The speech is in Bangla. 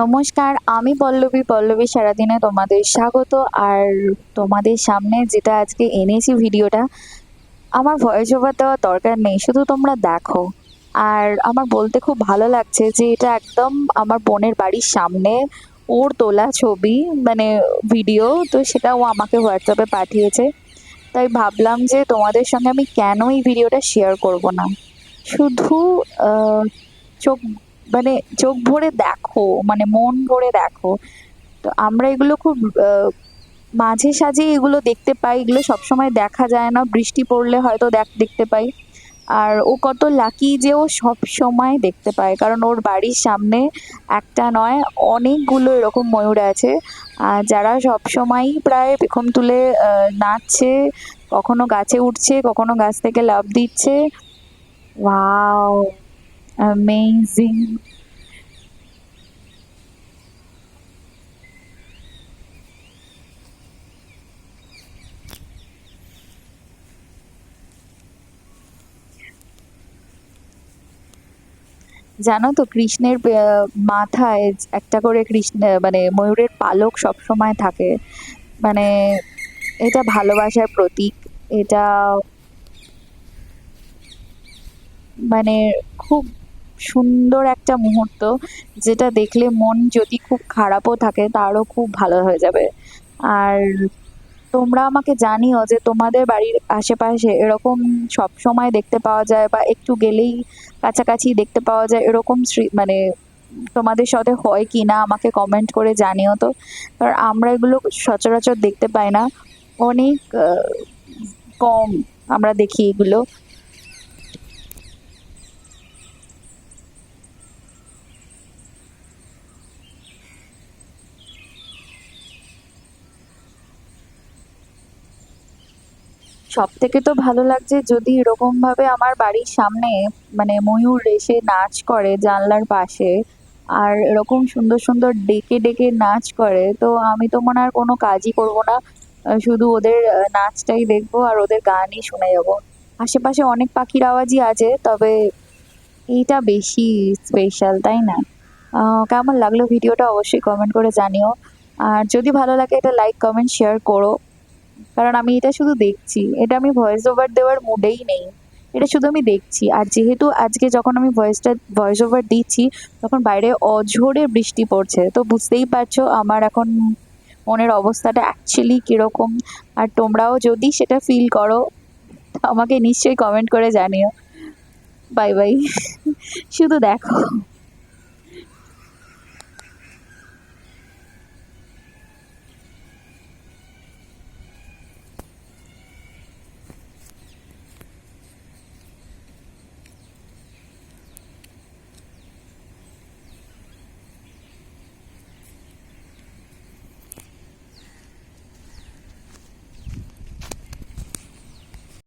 নমস্কার, আমি পল্লবী। পল্লবী, সারাদিনে তোমাদের স্বাগত। আর তোমাদের সামনে যেটা আজকে এনেছি ভিডিওটা, আমার ভয়েস ওভার দেওয়ার দরকার নেই, শুধু তোমরা দেখো। আর আমার বলতে খুব ভালো লাগছে যে এটা একদম আমার বোনের বাড়ির সামনে ওর তোলা ছবি মানে ভিডিও তো সেটা ও আমাকে হোয়াটসঅ্যাপে পাঠিয়েছে। তাই ভাবলাম যে তোমাদের সঙ্গে আমি কেন এই ভিডিওটা শেয়ার করব না? শুধু চোখ মানে চোখ ভরে দেখো মানে মন ভরে দেখো। তো আমরা এগুলো খুব মাঝে সাঝে এগুলো দেখতে পাই। এগুলো সবসময় দেখা যায় না। বৃষ্টি পড়লে হয়তো দেখ- দেখতে পাই। আর ও কত লাকি যে ও সব সময় দেখতে পায়। কারণ ওর বাড়ির সামনে একটা নয়, অনেকগুলো এরকম ময়ূর আছে। আর যারা সব সময়ই প্রায় পেখম তুলে নাচছে, কখনো গাছে উঠছে, কখনো গাছ থেকে লাফ দিচ্ছে। ওয়াও! অ্যামেজিং জানো তো, কৃষ্ণের মাথায় একটা করে কৃষ্ণ মানে ময়ূরের পালক সব সময় থাকে। মানে এটা ভালোবাসার প্রতীক। এটা মানে খুব সুন্দর একটা মুহূর্ত যেটা দেখলে মন যদি খুব খারাপও থাকে তারও খুব ভালো হয়ে যাবে। আর তোমরা আমাকে জানিও যে তোমাদের বাড়ির আশেপাশে এরকম সব সময় দেখতে পাওয়া যায় বা একটু গেলেই কাছাকাছি দেখতে পাওয়া যায় এরকম মানে তোমাদের সাথে হয় কি না আমাকে কমেন্ট করে জানিও তো। কারণ আমরা এগুলো সচরাচর দেখতে পাই না। অনেক কম আমরা দেখি এগুলো। সব থেকে তো ভালো লাগছে যদি এরকম ভাবে আমার বাড়ির সামনে মানে ময়ূর এসে নাচ করে জানলার পাশে, আর এরকম সুন্দর সুন্দর ডেকে ডেকে নাচ করে, তো আমি তো মনে আর কোনো কাজই করব না। শুধু ওদের নাচটাই দেখব আর ওদের গানই শুনে যাব। আশেপাশে অনেক পাখির আওয়াজই আছে, তবে এইটা বেশি স্পেশাল তাই না? কেমন লাগল ভিডিওটা অবশ্যই কমেন্ট করে জানিও। আর যদি ভালো লাগে এটা লাইক কমেন্ট শেয়ার করো। কারণ আমি এটা শুধু দেখছি। এটা আমি ভয়েস ওভার দেওয়ার মুডেই নেই। এটা শুধু আমি দেখছি। আর যেহেতু আজকে যখন আমি ভয়েসটা ভয়েস ওভার দিচ্ছি, তখন বাইরে অঝোরে বৃষ্টি পড়ছে। তো বুঝতেই পারছ আমার এখন মনের অবস্থাটা অ্যাকচুয়ালি কীরকম। আর তোমরাও যদি সেটা ফিল করো, আমাকে নিশ্চয়ই কমেন্ট করে জানিও। বাই বাই শুধু দেখো।